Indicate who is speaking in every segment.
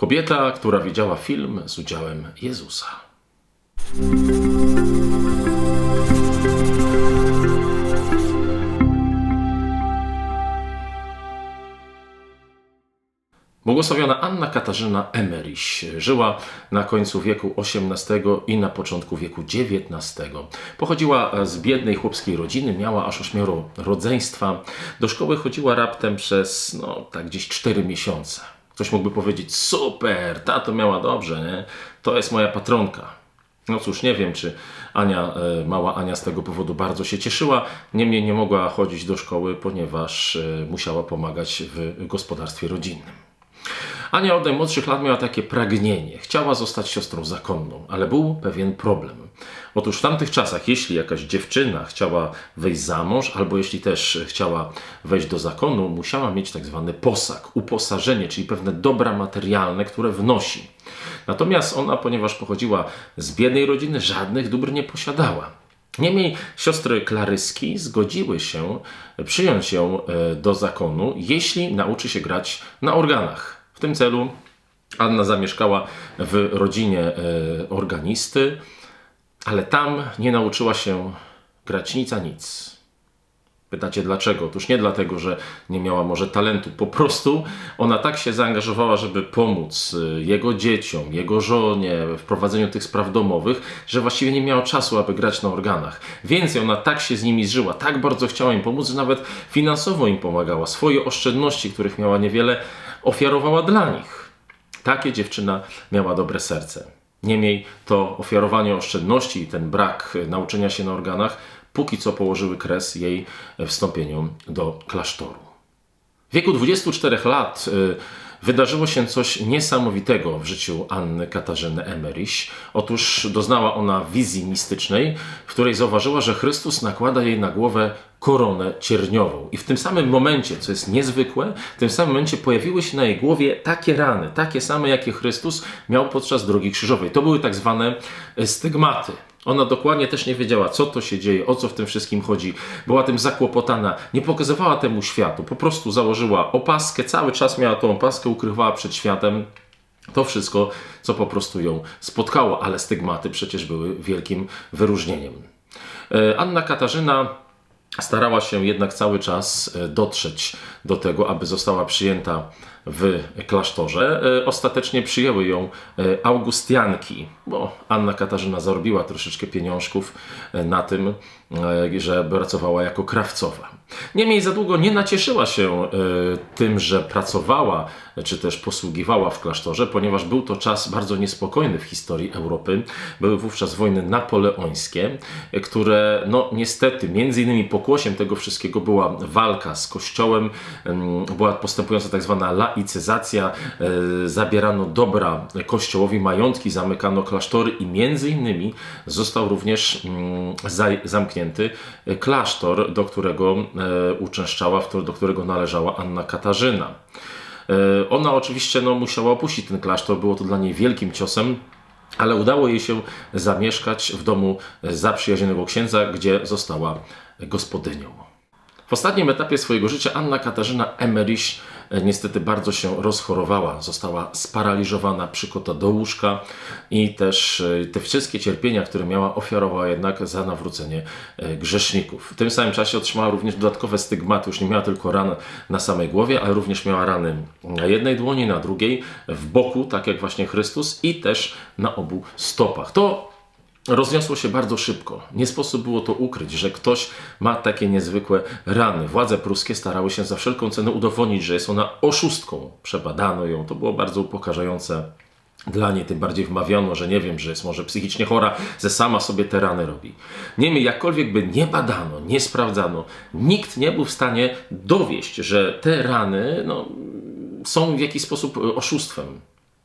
Speaker 1: Kobieta, która widziała film z udziałem Jezusa. Błogosławiona Anna Katarzyna Emmerich żyła na końcu wieku XVIII i na początku wieku XIX. Pochodziła z biednej chłopskiej rodziny, miała aż ośmioro rodzeństwa. Do szkoły chodziła raptem przez, no tak gdzieś 4 miesiące. Ktoś mógłby powiedzieć, super, tato miała dobrze, nie? to jest moja patronka. No cóż, nie wiem, czy Ania, e, mała Ania z tego powodu bardzo się cieszyła. Niemniej nie mogła chodzić do szkoły, ponieważ e, musiała pomagać w gospodarstwie rodzinnym. Ania od najmłodszych lat miała takie pragnienie. Chciała zostać siostrą zakonną, ale był pewien problem. Otóż w tamtych czasach, jeśli jakaś dziewczyna chciała wejść za mąż, albo jeśli też chciała wejść do zakonu, musiała mieć tak zwany posag, uposażenie, czyli pewne dobra materialne, które wnosi. Natomiast ona, ponieważ pochodziła z biednej rodziny, żadnych dóbr nie posiadała. Niemniej siostry Klaryski zgodziły się przyjąć ją e, do zakonu, jeśli nauczy się grać na organach. W tym celu Anna zamieszkała w rodzinie e, organisty, ale tam nie nauczyła się grać nic a nic. Pytacie dlaczego? Otóż nie dlatego, że nie miała może talentu, po prostu ona tak się zaangażowała, żeby pomóc y, jego dzieciom, jego żonie w prowadzeniu tych spraw domowych, że właściwie nie miała czasu, aby grać na organach. Więcej, ona tak się z nimi zżyła, tak bardzo chciała im pomóc, że nawet finansowo im pomagała. Swoje oszczędności, których miała niewiele, ofiarowała dla nich. Takie dziewczyna miała dobre serce. Niemniej to ofiarowanie oszczędności i ten brak nauczenia się na organach póki co położyły kres jej wstąpieniu do klasztoru. W wieku 24 lat y, wydarzyło się coś niesamowitego w życiu Anny Katarzyny Emmerich. Otóż doznała ona wizji mistycznej, w której zauważyła, że Chrystus nakłada jej na głowę koronę cierniową. I w tym samym momencie, co jest niezwykłe, w tym samym momencie pojawiły się na jej głowie takie rany, takie same, jakie Chrystus miał podczas drogi krzyżowej. To były tak zwane stygmaty. Ona dokładnie też nie wiedziała, co to się dzieje, o co w tym wszystkim chodzi. Była tym zakłopotana, nie pokazywała temu światu. Po prostu założyła opaskę, cały czas miała tą opaskę, ukrywała przed światem. To wszystko, co po prostu ją spotkało, ale stygmaty przecież były wielkim wyróżnieniem. E, Anna Katarzyna starała się jednak cały czas e, dotrzeć do tego, aby została przyjęta w klasztorze. E, ostatecznie przyjęły ją e, Augustianki, bo Anna Katarzyna zarobiła troszeczkę pieniążków na tym, że pracowała jako krawcowa. Niemniej za długo nie nacieszyła się tym, że pracowała czy też posługiwała w klasztorze, ponieważ był to czas bardzo niespokojny w historii Europy. Były wówczas wojny napoleońskie, które no niestety, między innymi pokłosiem tego wszystkiego była walka z kościołem, była postępująca tak zwana laicyzacja, e, zabierano dobra kościołowi, majątki, zamykano klasztory i między innymi został również zamknięty klasztor, do którego e, uczęszczała, do którego należała Anna Katarzyna. E, ona oczywiście no, musiała opuścić ten klasztor, było to dla niej wielkim ciosem. Ale udało jej się zamieszkać w domu zaprzyjaźnionego księdza, gdzie została gospodynią. W ostatnim etapie swojego życia Anna Katarzyna Emmerich e, niestety bardzo się rozchorowała. Została sparaliżowana, przykota do łóżka i też e, te wszystkie cierpienia, które miała, ofiarowała jednak za nawrócenie e, grzeszników. W tym samym czasie otrzymała również dodatkowe stygmaty. Już nie miała tylko ran na samej głowie, ale również miała rany na jednej dłoni, na drugiej, w boku, tak jak właśnie Chrystus i też na obu stopach. To rozniosło się bardzo szybko. Nie sposób było to ukryć, że ktoś ma takie niezwykłe rany. Władze pruskie starały się za wszelką cenę udowodnić, że jest ona oszustką. Przebadano ją, to było bardzo upokarzające dla niej, tym bardziej wmawiano, że nie wiem, że jest może psychicznie chora, że sama sobie te rany robi. Niemniej, jakkolwiek by nie badano, nie sprawdzano, nikt nie był w stanie dowieść, że te rany no, są w jakiś sposób oszustwem.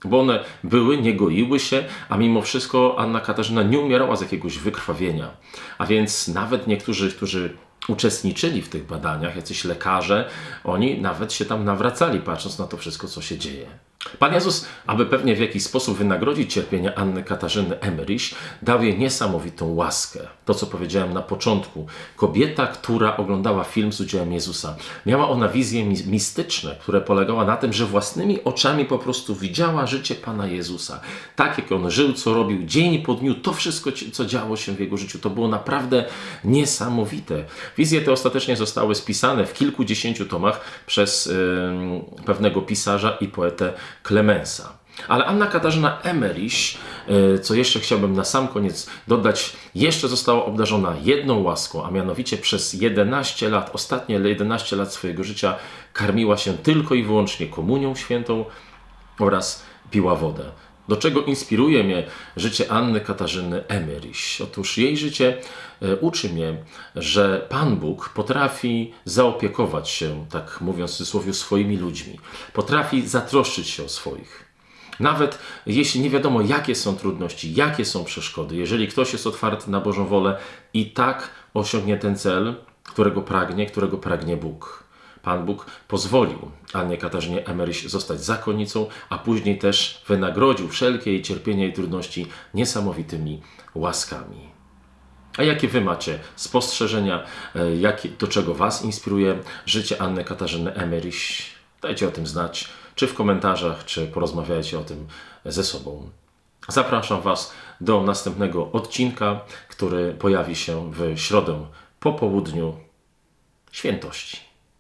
Speaker 1: Bo one były, nie goiły się, a mimo wszystko Anna Katarzyna nie umierała z jakiegoś wykrwawienia. A więc nawet niektórzy, którzy uczestniczyli w tych badaniach, jacyś lekarze, oni nawet się tam nawracali, patrząc na to wszystko, co się dzieje. Pan Jezus, aby pewnie w jakiś sposób wynagrodzić cierpienia Anny Katarzyny Emerich, dał jej niesamowitą łaskę. To, co powiedziałem na początku. Kobieta, która oglądała film z udziałem Jezusa, miała ona wizje mi- mistyczne, które polegały na tym, że własnymi oczami po prostu widziała życie Pana Jezusa. Tak, jak on żył, co robił dzień po dniu, to wszystko, co działo się w jego życiu, to było naprawdę niesamowite. Wizje te ostatecznie zostały spisane w kilkudziesięciu tomach przez ym, pewnego pisarza i poetę Klemensa. Ale Anna Katarzyna Emerich, y, co jeszcze chciałbym na sam koniec dodać, jeszcze została obdarzona jedną łaską, a mianowicie przez 11 lat, ostatnie 11 lat swojego życia karmiła się tylko i wyłącznie komunią świętą oraz piła wodę. Do czego inspiruje mnie życie Anny Katarzyny Emerich? Otóż jej życie e, uczy mnie, że Pan Bóg potrafi zaopiekować się, tak mówiąc w cudzysłowie, swoimi ludźmi. Potrafi zatroszczyć się o swoich. Nawet jeśli nie wiadomo, jakie są trudności, jakie są przeszkody, jeżeli ktoś jest otwarty na Bożą wolę i tak osiągnie ten cel, którego pragnie, którego pragnie Bóg. Pan Bóg pozwolił Annie Katarzynie Emerich zostać zakonnicą, a później też wynagrodził wszelkie jej cierpienia i trudności niesamowitymi łaskami. A jakie Wy macie spostrzeżenia, e, jakie, do czego Was inspiruje życie Anny Katarzyny Emerich? Dajcie o tym znać, czy w komentarzach, czy porozmawiajcie o tym ze sobą. Zapraszam Was do następnego odcinka, który pojawi się w środę po południu świętości.